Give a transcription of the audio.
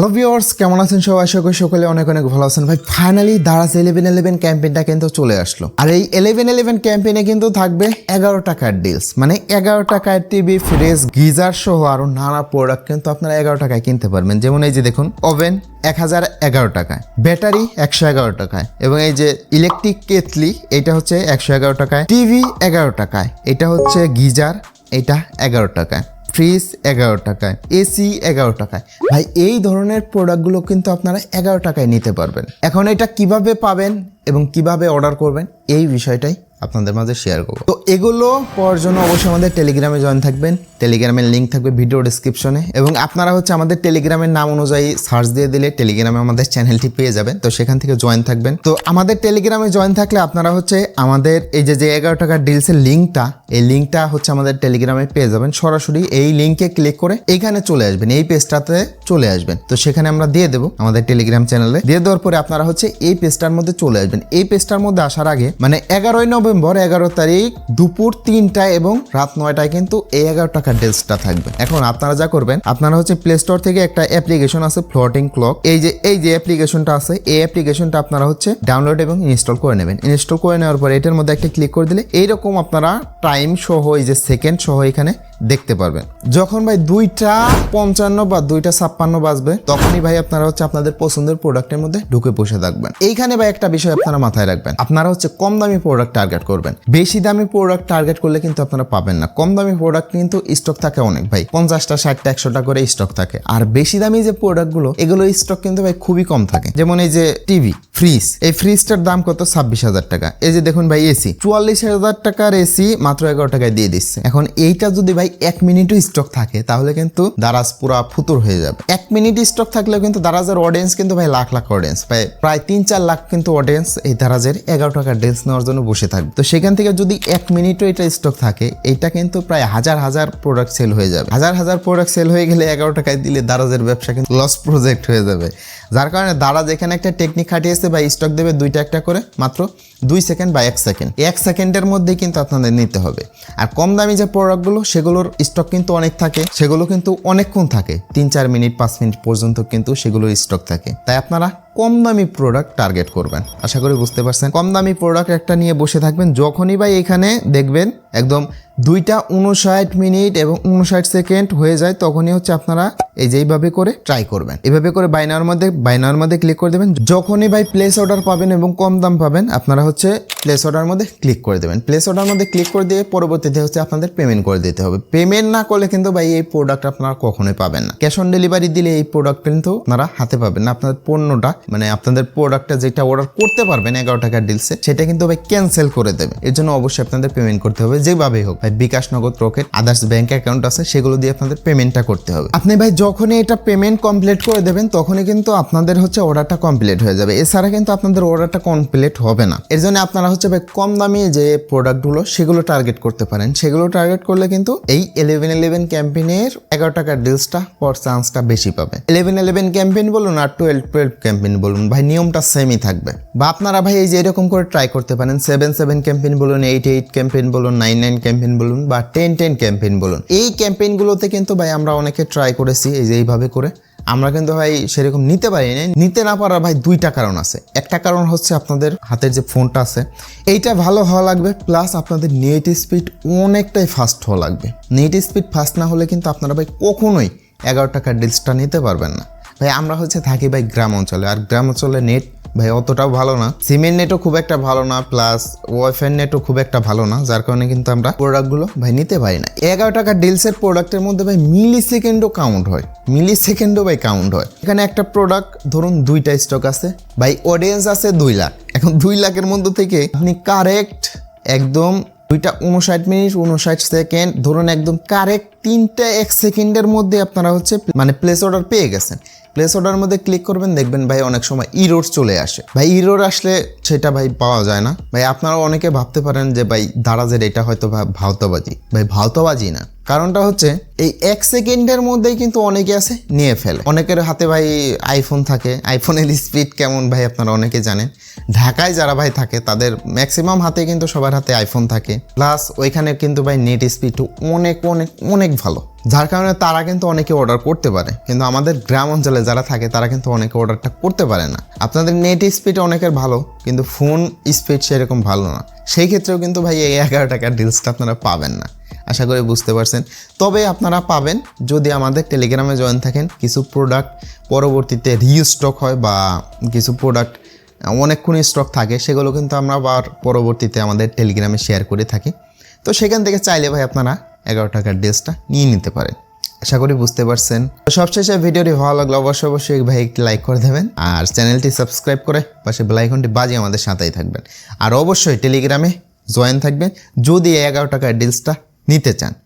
Hello viewers কেমন আছেন সবাই? করি সকলে অনেক অনেক ভালো আছেন। ভাই ফাইনালি দারাজ ইলেভেন ইলেভেন ক্যাম্পেইনটা কিন্তু চলে আসলো। আর এই ইলেভেন ইলেভেন ক্যাম্পেইনে কিন্তু থাকবে এগারো টাকার ডিলস মানে এগারো টাকার টিভি ফ্রিজ গিজার সহ আরও নানা প্রোডাক্ট কিন্তু আপনারা এগারো টাকায় কিনতে পারবেন। যেমন এই যে দেখুন ওভেন এক হাজার এগারো টাকায় ব্যাটারি একশো এগারো টাকায় এবং এই যে ইলেকট্রিক কেতলি এটা হচ্ছে একশো এগারো টাকায় টিভি এগারো টাকায়, এটা হচ্ছে গিজার, এটা এগারো টাকায়। ফ্রিজ এগারো টাকায় এসি এগারো টাকায়। ভাই, এই ধরনের প্রোডাক্টগুলো কিন্তু আপনারা এগারো টাকায় নিতে পারবেন। এখন এটা কীভাবে পাবেন এবং কীভাবে অর্ডার করবেন, এই বিষয়টাই আপনাদের মাঝে শেয়ার করব। তো এগুলো পাওয়ার জন্য অবশ্যই আমাদের টেলিগ্রামে জয়েন থাকবেন। টেলিগ্রামের লিঙ্ক থাকবে ভিডিও ডিসক্রিপশনে এবং আপনারা হচ্ছে আমাদের টেলিগ্রামের নাম অনুযায়ী সার্চ দিয়ে দিলে টেলিগ্রামে আমাদের চ্যানেলটি পেয়ে যাবেন। তো সেখান থেকে জয়েন থাকবেন। তো আমাদের টেলিগ্রামে জয়েন থাকলে আপনারা হচ্ছে আমাদের এই যে যে এগারো টাকার ডিলসের লিঙ্কটা এই লিঙ্কটা হচ্ছে আমাদের টেলিগ্রামে পেয়ে যাবেন। সরাসরি এই লিঙ্কে ক্লিক করে এইখানে চলে আসবেন, এই পেজটাতে চলে আসবেন। তো সেখানে আমরা দিয়ে দেবো আমাদের টেলিগ্রাম চ্যানেলে দিয়ে দেওয়ার পরে আপনারা হচ্ছে এই পেজটার মধ্যে চলে আসবেন। এই পেজটার মধ্যে আসার আগে মানে এগারোই নভেম্বর, এগারো তারিখ দুপুর তিনটায় এবং রাত নয়টায় কিন্তু এই এগারো টাকার ডেলসটা থাকবে। এখন আপনারা যা করবেন, আপনারা হচ্ছে প্লে স্টোর থেকে একটা অ্যাপ্লিকেশন আছে ফ্লোটিং ক্লক এই যে এই যে অ্যাপ্লিকেশনটা আছে, এই অ্যাপ্লিকেশনটা আপনারা হচ্ছে ডাউনলোড এবং ইনস্টল করে নেবেন। ইনস্টল করে নেওয়ার পর এটার মধ্যে একটা ক্লিক করে দিলে এইরকম আপনারা টাইম সহ, এই যে সেকেন্ড সহ এখানে দেখতে পারবেন। যখন ভাই দুইটা পঞ্চান্ন বা দুইটা ছাপ্পান্ন বাজবে, তখনই ভাই আপনারা হচ্ছে আপনাদের পছন্দের প্রোডাক্টের মধ্যে ঢুকে বসে থাকবেন। এইখানে ভাই একটা বিষয় আপনারা মাথায় রাখবেন। আপনারা হচ্ছে কম দামি প্রোডাক্ট টার্গেট করবেন। বেশি দামি প্রোডাক্ট টার্গেট করলে কিন্তু আপনারা পাবেন না। কম দামি প্রোডাক্ট কিন্তু স্টক থাকে অনেক ভাই। পঞ্চাশটা, ষাটটা, একশোটা করে স্টক থাকে। আর বেশি দামি যে প্রোডাক্টগুলো এগুলো স্টক কিন্তু ভাই খুবই কম থাকে। যেমন এই যে টিভি ফ্রিজ এই ফ্রিজটার দাম কত? ছাব্বিশ হাজার টাকা। এই যে দেখুন ভাই এসি চুয়াল্লিশ হাজার টাকার এসি মাত্র এগারো টাকায় দিয়ে দিচ্ছে। এখন এইটা যদি ভাই এক মিনিটও স্টক থাকে, তাহলে কিন্তু দারাজ পুরা ফুতুর হয়ে যাবে। এক মিনিট স্টক থাকলেও কিন্তু দারাজের অডিয়েন্স কিন্তু ভাই লাখ লাখ অডিয়েন্স প্রায় প্রায় তিন চার লাখ কিন্তু অডিয়েন্স এই দারাজের এগারো টাকার ডেন্স নেওয়ার জন্য বসে থাকবে। তো সেখান থেকে যদি এক মিনিটও এটা স্টক থাকে, এটা কিন্তু প্রায় হাজার হাজার প্রোডাক্ট সেল হয়ে যাবে। হাজার হাজার প্রোডাক্ট সেল হয়ে গেলে এগারো টাকায় দিলে দারাজের ব্যবসা কিন্তু লস প্রজেক্ট হয়ে যাবে। যার কারণে দারাজ যেখানে একটা টেকনিক খাটিয়েছে বা স্টক দেবে দুইটা একটা করে, মাত্র দুই সেকেন্ড বা এক সেকেন্ড এক সেকেন্ডের মধ্যে কিন্তু আপনাদের নিতে হবে। আর কম দামি যে প্রোডাক্টগুলো সেগুলোর স্টক কিন্তু অনেক থাকে। সেগুলো কিন্তু অনেকক্ষণ থাকে। তিন চার মিনিট, পাঁচ মিনিট পর্যন্ত কিন্তু সেগুলোর স্টক থাকে। তাই আপনারা কম দামি প্রোডাক্ট টার্গেট করবেন। আশা করি বুঝতে পারছেন। কম দামি প্রোডাক্ট একটা নিয়ে বসে থাকবেন, যখনই বা এখানে দেখবেন একদম দুইটা উনষাট মিনিট এবং উনষাট সেকেন্ড হয়ে যায়, তখনই হচ্ছে আপনারা এই যে এইভাবে করে ট্রাই করবেন। এভাবে করে বাইনার মধ্যে বাইনার মধ্যে ক্লিক করে দেবেন। যখনই ভাই প্লেস অর্ডার পাবেন এবং কম দাম পাবেন, আপনারা হচ্ছে প্লেস অর্ডার মধ্যে ক্লিক করে দেবেন। প্লেস অর্ডার মধ্যে ক্লিক করে দিয়ে পরবর্তীতে হচ্ছে আপনাদের পেমেন্ট করে দিতে হবে। পেমেন্ট না করলে কিন্তু ভাই এই প্রোডাক্ট আপনারা কখনোই পাবেন না। ক্যাশ অন ডেলিভারি দিলে এই প্রোডাক্ট কিন্তু আপনারা হাতে পাবেন না। আপনাদের পণ্যটা মানে আপনাদের প্রোডাক্টটা যেটা অর্ডার করতে পারবেন এগারো টাকার ডিলসে সেটা কিন্তু ভাই ক্যান্সেল করে দেবে। এর জন্য অবশ্যই আপনাদের পেমেন্ট করতে হবে যেভাবেই হোক। ভাই বিকাশ নগদ রকেট আদার্স ব্যাংক অ্যাকাউন্ট আছে, সেগুলো দিয়ে আপনাদের পেমেন্টটা করতে হবে। আপনি ভাই যখনই এটা পেমেন্ট কমপ্লিট করে দেবেন, তখনই কিন্তু আপনাদের হচ্ছে অর্ডারটা কমপ্লিট হয়ে যাবে। এছাড়া কিন্তু আপনাদের অর্ডারটা কমপ্লিট হবে না। এর জন্য আপনারা হচ্ছে ভাই, কম দামি যে প্রোডাক্টগুলো সেগুলো টার্গেট করতে পারেন। সেগুলো টার্গেট করলে কিন্তু এই ইলেভেন ইলেভেন ক্যাম্পেইনের এগারো টাকার ডিলসটা পর চান্সটা বেশি পাবে। ইলেভেন ইলেভেন ক্যাম্পেইন বলুন আর টুয়েলভ টুয়েলভ ক্যাম্পেইন বলুন, ভাই, নিয়মটা সেমই থাকবে। বা আপনারা ভাই, এই যে এরকম করে ট্রাই করতে পারেন সেভেন সেভেন ক্যাম্পেইন বলুন এইট এইট ক্যাম্পেইন বলুন নাইন নাইন ক্যাম্পেইন বলুন, বা টেন টেন ক্যাম্পেইন বলুন। এই ক্যাম্পেইনগুলোতে কিন্তু ভাই, আমরা অনেকে ট্রাই করেছি, এই যে এইভাবে করে। আমরা কিন্তু ভাই সেরকম নিতে পারি না নিতে না পারার ভাই দুইটা কারণ আছে। একটা কারণ হচ্ছে আপনাদের হাতের যে ফোনটা আছে, এইটা ভালো হওয়া লাগবে প্লাস আপনাদের নেট স্পিড অনেকটাই ফাস্ট হওয়া লাগবে। নেট স্পিড ফাস্ট না হলে কিন্তু আপনারা ভাই কখনোই এগারো টাকার ডিলসটা নিতে পারবেন না। ভাই আমরা হচ্ছে থাকি ভাই গ্রাম অঞ্চলে, আর গ্রাম অঞ্চলে নেট ভাই, অতটাও ভালো না। সিমের নেটও খুব একটা ভালো না প্লাস ওয়াইফাই নেটও খুব একটা ভালো না, যার কারণে কিন্তু আমরা প্রোডাক্টগুলো ভাই নিতে পারি না। এগারো টাকা ডিলসের প্রোডাক্টের মধ্যে ভাই মিলি সেকেন্ডও কাউন্ট হয়। মিলি সেকেন্ডও ভাই কাউন্ট হয়। এখানে একটা প্রোডাক্ট ধরুন দুইটা স্টক আছে। ভাই অডিয়েন্স আছে দুই লাখ। এখন দুই লাখের মধ্যে থেকে আপনি কারেক্ট একদম দুইটা উনষাট মিনিট উনষাট সেকেন্ড। ধরুন একদম কারেক্ট তিনটা এক সেকেন্ডের মধ্যে আপনারা হচ্ছে মানে প্লেস অর্ডার পেয়ে গেছেন। প্লেস অর্ডার মধ্যে ক্লিক করবেন, দেখবেন ভাই অনেক সময় ইরোর চলে আসে। ভাই ইরোর আসলে সেটা ভাই পাওয়া যায় না। ভাই আপনারা অনেকে ভাবতে পারেন যে ভাই দারাজের এটা হয়তো ভাই ভাওতাবাজি। ভাই ভাওতাবাজি না। কারণটা হচ্ছে এই এক সেকেন্ডের মধ্যেই কিন্তু অনেকে আছে, নিয়ে ফেলে। অনেকের হাতে ভাই আইফোন থাকে আইফোনের স্পিড কেমন ভাই আপনারা অনেকে জানেন। ঢাকায় যারা ভাই থাকে, তাদের ম্যাক্সিমাম হাতে কিন্তু সবার হাতে আইফোন থাকে। প্লাস ওইখানে কিন্তু ভাই নেট স্পিড অনেক অনেক অনেক ভালো। যার কারণে তারা কিন্তু অনেকে অর্ডার করতে পারে। কিন্তু আমাদের গ্রাম অঞ্চলে যারা থাকে, তারা কিন্তু অনেকে অর্ডারটা করতে পারে না। আপনাদের নেট স্পিড অনেকের ভালো, কিন্তু ফোন স্পিড সেরকম ভালো না। সেই ক্ষেত্রেও কিন্তু ভাই এই এগারো টাকার ডিলসটা আপনারা পাবেন না। আশা করি বুঝতে পারছেন। তবে আপনারা পাবেন, যদি আমাদের টেলিগ্রামে জয়েন থাকেন, কিছু প্রোডাক্ট পরবর্তীতে রিস্টক হয় বা কিছু প্রোডাক্ট অনেকক্ষণ স্টক থাকে, সেগুলো কিন্তু আমরা আবার পরবর্তীতে আমাদের টেলিগ্রামে শেয়ার করে থাকি। তো সেখান থেকে চাইলে ভাই আপনারা এগারো টাকার ড্রেসটা নিয়ে নিতে পারেন। আশা করি বুঝতে পারছেন। সবশেষে ভিডিওটি ভালো লাগলে অবশ্যই অবশ্যই ভাই একটি লাইক করে দেবেন আর চ্যানেলটি সাবস্ক্রাইব করে পাশে বেলাইকনটি বাজিয়ে আমাদের সাথেই থাকবেন। আর অবশ্যই টেলিগ্রামে জয়েন থাকবেন। যদি এগারো টাকার ডিলসটা নিতে চান।